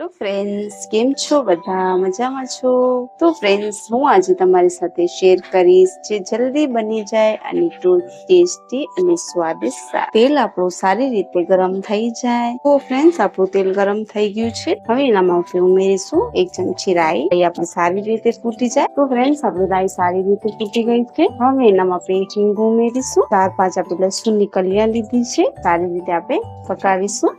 Hello friends, કેમ છો? બધા મજામાં છો? તો ફ્રેન્ડ્સ, હું આજે તમારી સાથે શેર કરીશ જે જલ્દી બની જાય અને ટેસ્ટી અને સ્વાદિષ્ટ તેલ આપણું સારી રીતે ગરમ થઈ જાય. તો ફ્રેન્ડ્સ, આપણું તેલ ગરમ થઈ ગયું છે. હવે એનામાં આપણે ઉમેરીશું એક ચમચી રાઈ. રાઈ આપણે સારી રીતે ફૂટી જાય. તો ફ્રેન્ડ્સ, આપણું રાઈ સારી રીતે ફૂટી ગઈ છે. હવે એનામાં આપણે એક ઉમેરીશું. ચાર પાંચ આપણે લસણની કલિયા લીધી છે. સારી રીતે આપણે પકાવીશું.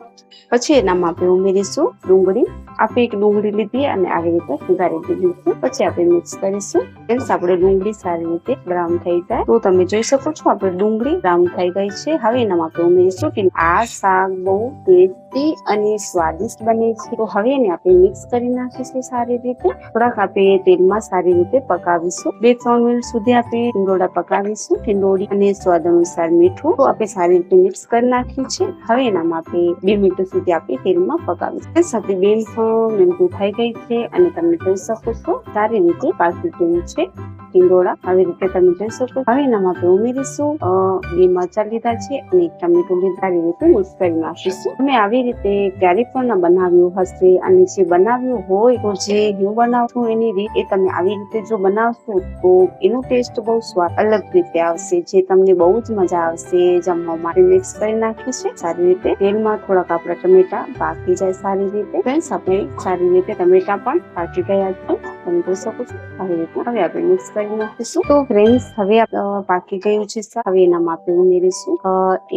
પછી એનામાં આપણે ઉમેરીશું ડુંગળી. આપણે એક ડુંગળી લીધી અને આવી રીતે સુધારી દીધી છે પછી આપણે મિક્સ કરીશું. ફ્રેન્ડ્સ આપણે ડુંગળી સારી રીતે બ્રાઉન થઈ જાય. તો તમે જોઈ શકો છો, આપણે ડુંગળી બ્રાઉન થઈ ગઈ છે. હવે એનામાં આપણે ઉમેરીશું કે આ શાક બહુ ટેસ્ટી અને સ્વાદિષ્ટ બને છે. તો હવે એને આપણે મિક્સ કરી નાખીશું સારી રીતે. થોડાક આપણે તેલમાં સારી રીતે પકાવીશું. બે ત્રણ મિનિટ સુધી આપણે ટીંડોળા પકાવીશું. ટીંડોળી અને સ્વાદ અનુસાર મીઠું તો આપણે સારી રીતે મિક્સ કરી નાખ્યું છે. હવે એનામાં આપણે બે મિનિટ સુધી આપણે તેલમાં પકાવીશું. સાથે બેન મિનિટ થઈ ગઈ છે અને તમે જોઈ શકો છો સારી રીતે પાકી ગયું છે. ટીંડોળા આવી રીતે તમે જોઈ શકો. હવે એનામાં આપણે ઉમેરીશું. બે મરચા લીધા છે અને એક લીધા સારી રીતે મિક્સ કરી નાખીશું. તમે આવી રીતે ક્યારે પણ બનાવ્યું હશે અને જે બનાવ્યું હોય તો જે હું બનાવું છું એની રીત એ તમે આવી રીતે જો બનાવશો તો એનો ટેસ્ટ બહુ સ્વાદ અલગ રીતે આવશે. જે તમને બહુ જ મજા આવશે. જમવા માટે મિક્સ કરી નાખ્યું છે સારી રીતે તેલમાં થોડાક આપણા ટમેટા પાકી જાય સારી રીતે. ફ્રેન્ડ્સ આપણે સારી રીતે ટમેટા પણ પાકી ગયા છે. તમે જોઈ શકો છો. આવી રીતના હવે આપણે મિક્સ કરી નાખીશું તો ફ્રેન્ડ્સ હવે પાકી ગયું છે હવે એનામાં આપણે ઉમેરીશું.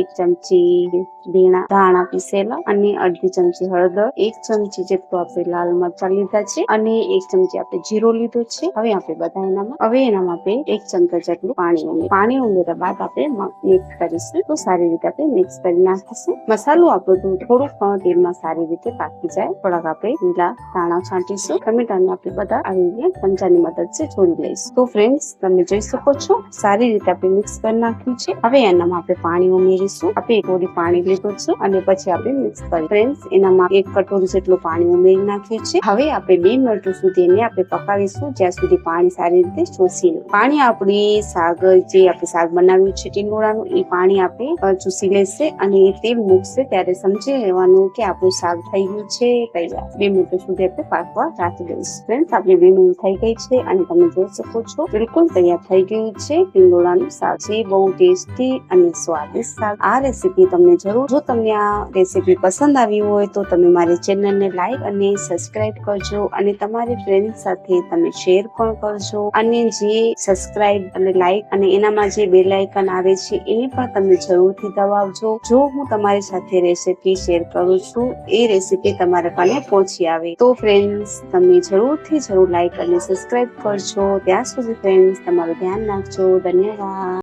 એક ચમચી ઝીણા ધાણા પીસેલા અને અડધી ચમચી હળદર. એક ચમચી જેટલું આપણે લાલ મરચા લીધા છે અને એક ચમચી આપણે જીરો લીધો છે. હવે આપણે બધા એનામાં, હવે એનામાં આપણે એક ચમચા જેટલું પાણી ઉમેર પાણી ઉમેર્યા બાદ આપણે મિક્સ કરીશું. તો સારી રીતે આપણે મિક્સ કરી નાખીશું. મસાલો આપણો થોડુંક તેલમાં સારી રીતે પાકી જાય. થોડાક આપણે લીલા ધાણા છાંટીશું. ટમેટાને આપણે બધા રીતે ચમચાની મદદથી છોડી લઈશ. તો ફ્રેન્ડ્સ તમે જોઈ શકો છો, સારી રીતે આપણે મિક્સ કરી નાખ્યું છે. હવે એનામાં આપણે પાણી ઉમેરીશું. આપણે એક થોડી પાણી લીધું છે અને પછી આપણે મિક્સ કરી. ફ્રેન્ડ્સ એનામાં એક કટોરી જેટલું પાણી ઉમેરી નાખ્યું છે. હવે આપણે બે મિનિટ સુધી એને આપણે પકાવીશું, જ્યાં સુધી પાણી સારી રીતે શોષી પાણી આપણી શાક જે આપણે શાક બનાવ્યું છે, ટીંડોળાનું, એ પાણી આપણે ચૂસી લેશે અને તેલ મૂકશે ત્યારે સમજી લેવાનું કે આપણું શાક થઈ ગયું છે તૈયાર. બે મિનિટ સુધી આપણે પાકવા રાખી દઈશું. ફ્રેન્ડ્સ આપણી બે થઈ ગઈ છે અને તમે જોઈ શકો છો, બિલકુલ તૈયાર થઈ ગયું છે. ટીંડોળાનું શાક છે બહુ ટેસ્ટી અને સ્વાદિષ્ટ શાક. આ રેસીપી તમને જરૂર, જો તમને આ રેસીપી પસંદ આવી હોય તો તમે મારી ચેનલને લાઈક અને સબસ્ક્રાઇબ કરજો અને તમારી ફ્રેન્ડ સાથે તમે શેર પણ કરજો. અને જે સબસ્ક્રાઇબ અને લાઈક અને એનામાં જે બેલ આઇકન આવે છે એને પણ તમે જરૂરથી દબાવજો. જો હું તમારી સાથે રેસીપી શેર કરું છું, એ રેસીપી તમારા કાને પહોંચી આવે. તો ફ્રેન્ડ્સ, તમે જરૂરથી જરૂર લાઈક અને સબસ્ક્રાઇબ કરજો. ત્યાં સુધી ફ્રેન્ડ્સ તમારું ધ્યાન રાખજો. ધન્યવાદ.